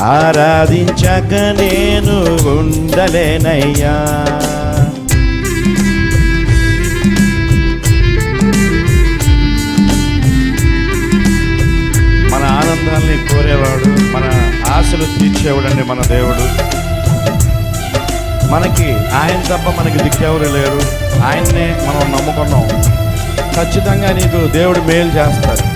ఆరాధించక నేను ఉండలేనయ్యా. మన ఆనందాన్ని కోరేవాడు మన ఆశలు తీర్చేవాడండి మన దేవుడు. మనకి ఆయన తప్ప మనకి దిక్కెవరు లేరు. ఆయన్నే మనం నమ్ముకున్నాం. ఖచ్చితంగా నీకు దేవుడు మేలు చేస్తాడు.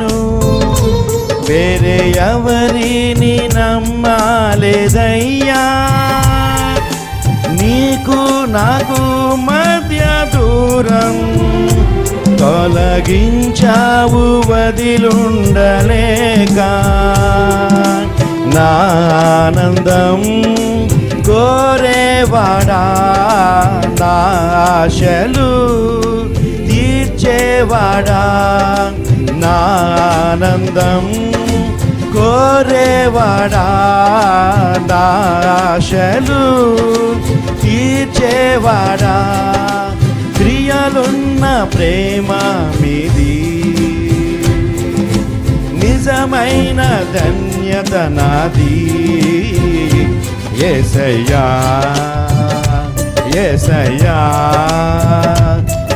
వేరే ఎవరిని నమ్మాలేదయ్యా. నీకు నాకు మధ్య దూరం తొలగించావు వదిలుండలేక. నా ఆనందం గోరేవాడా నా ఆశలు తీర్చేవాడా? నా ఆనందం కోరేవాడా దాశలు తీర్చేవాడా? క్రియలున్న ప్రేమ మీది. నిజమైన ధన్యత నాది. ఎసయ్యా ఎసయ్యా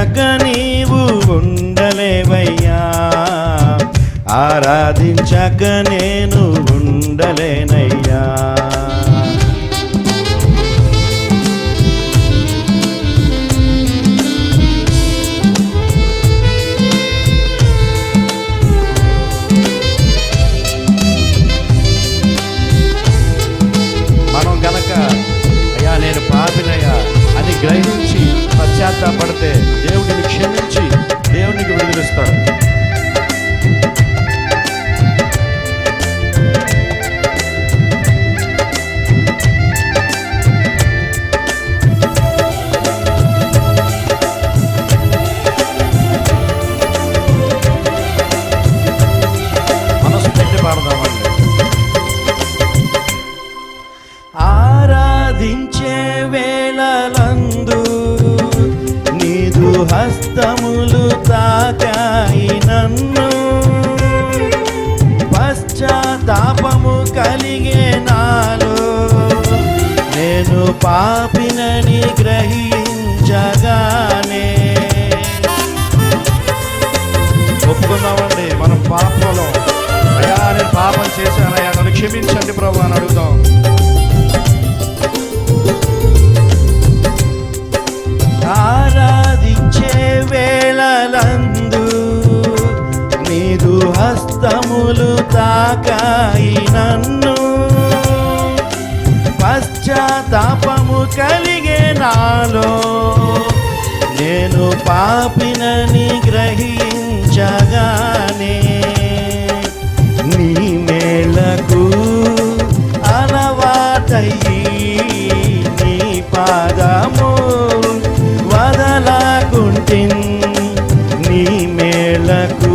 చేయక నీవు ఉండలేవయ్యా. ఆరాధించక నేను ఉండలేనయ్యా. హస్తములు తాకాయి నన్ను. పశ్చాత్తాపము కలిగే నాలో నేను పాపినని గ్రహించగానే. ఒప్పుకుందామండి మనం పాపలో. అయ్యా నేను పాపం చేశానయ్యా నన్ను క్షమించండి ప్రభు అని అడుగుదాం. తాకాయి నన్ను. పశ్చాత్తాపము కలిగే నాలో నేను పాపినని గ్రహించగానే నీ మేళకు అలవాటయ్యి నీ పాదము వదలకుంటిన్ నీ మేళకు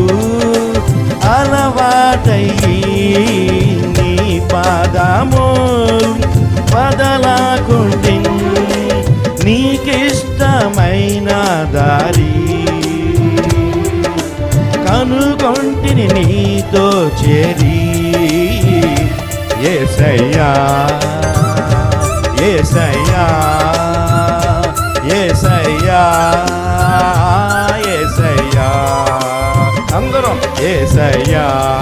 నీకిష్టమైన దారి. కనుగొంటిని నీతో చేరి. ఏసయ్యా ఏసయ్యా ఏసయ్యా ఏసయ్యా. అందరం ఏసయ్యా.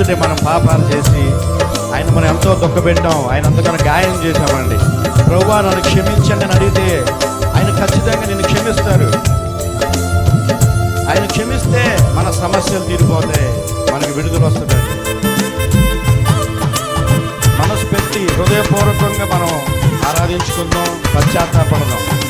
ఎదుటే మనం పాపాలు చేసి ఆయన మనం ఎంతో దుఃఖపెట్టాం. ఆయన అంతగానో గాయం చేశామండి. ప్రభు నన్ను క్షమించండి అని అడిగితే ఆయన ఖచ్చితంగా నిన్ను క్షమిస్తారు. ఆయన క్షమిస్తే మన సమస్యలు తీరిపోతాయి. మనకి విడుదల వస్తుంది. మనసు పెట్టి హృదయపూర్వకంగా మనం ఆరాధించుకుందాం పశ్చాత్తాపడదాం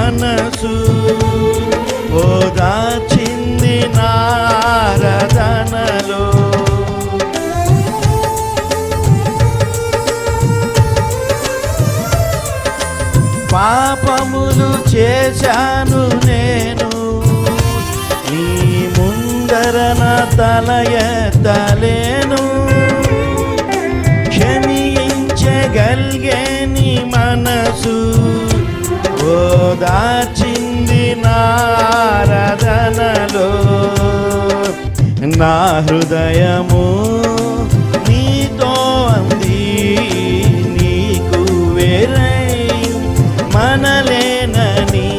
మనసు ఓదాచింది నారదనలో. పాపములు చేశాను నేను నీ ముందరన తల ఎత్తలేను. క్షమించగలిగే నీ మనసు ఓదాచింది నారదనలో. నా హృదయము నీతో అంది నీకు వేరై మనలేనని.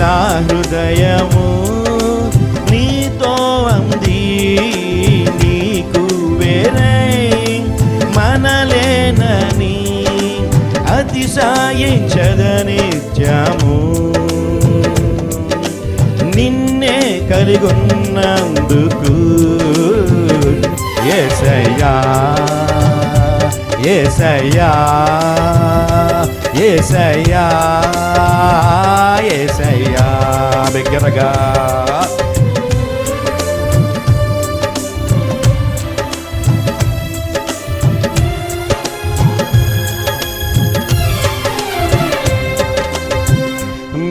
నా హృదయము నీతో అంది నీకు వేరై మనలేనని. అతిశాయించద కలిగున్నందుకు ఏసయ్యా ఏసయ్యా ఏసయ్యా ఏసయ్యా. బిగ్గరగా.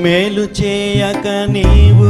మేలు చేయక నీవు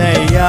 ఏసయ్యా